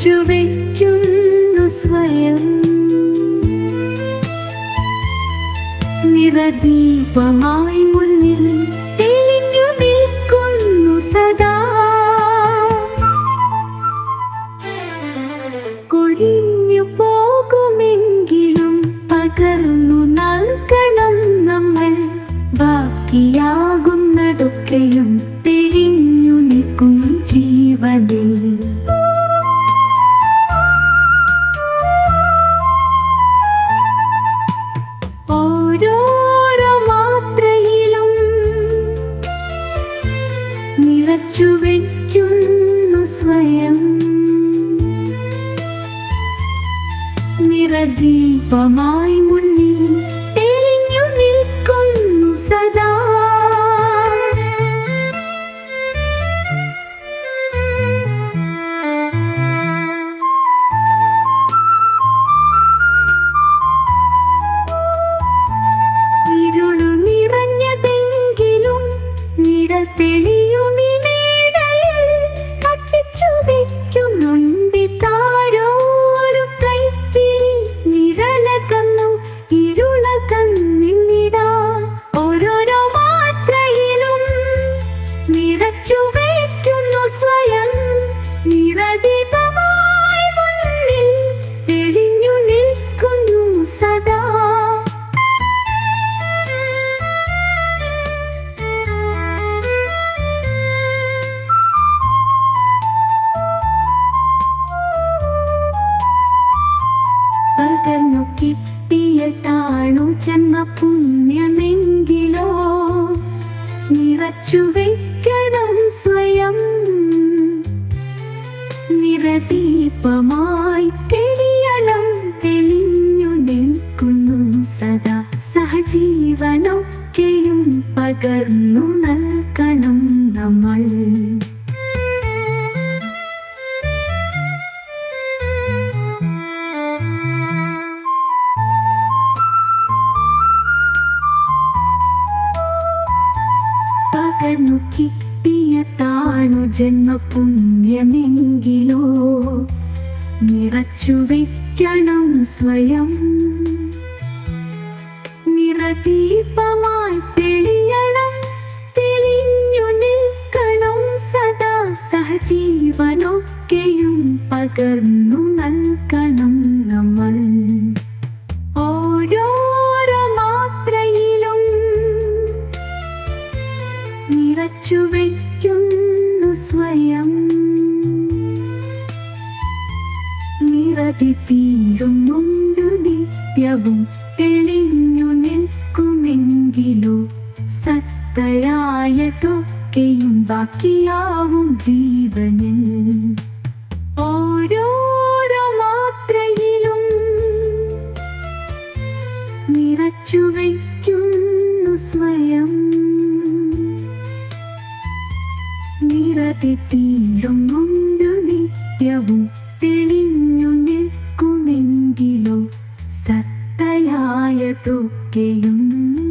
മറച്ചുവെക്കുന്നു സ്വയം. നിറദീപമായി മുന്നിൽ തെളിഞ്ഞു നിൽക്കുന്നു സദാ. കൊഴിഞ്ഞു പോകുമെങ്കിലും പകർന്നു നൽകണം നമ്മൾ. ബാക്കിയാകുന്നതൊക്കെയും തെളിഞ്ഞു നിൽക്കും ജീവനിൽ നിറച്ചു സ്വയം. നിറദീപമായി മുന്നിൽ തെളിഞ്ഞു നിൽക്കുന്നു സദാ. ഇരുളു നിറഞ്ഞതെങ്കിലും നിഴൽ തെളിയുമി നിറച്ചു വയ്ക്കുന്നു സ്വയം. നിറദീപമായി മുന്നിൽ തെളിഞ്ഞു നിൽക്കുന്നു സദാ. പകർന്നു കിട്ടിയതാണു ജന്മ പുണ്യമെങ്കിലോ നിറച്ചു നിറദീപമായി തെളിയണം തെളിഞ്ഞു നിൽക്കുന്നു സദാ സഹജീവനൊക്കെയും പകർന്നു നൽകണം നമ്മൾ. പകർന്നു കിട്ടിയതാണു ജന്മപുണ്യമെങ്കിലോ നിറച്ചു വയ്ക്കണം സ്വയം. നിറദീപമായി തെളിയണം തെളിഞ്ഞു നിൽക്കണം സദാ സഹജീവനൊക്കെയും പകർന്നു നൽകണം നമ്മൾ. ഓരോരോ മാത്രയിലും നിറച്ചു നിറതി തീരുന്നുണ്ട് നിത്യവും തെളിഞ്ഞു നിൽക്കുമെങ്കിലോ സത്തയായതൊക്കെയും ബാക്കിയാവും ജീവനിൽ. ഓരോരോ മാത്രയിലും നിറച്ചു വയ്ക്കുന്നു സ്വയം. നിറതി തീരുന്നുണ്ട് നിത്യവും തെളിഞ്ഞു സത്തയായതൊക്കെയും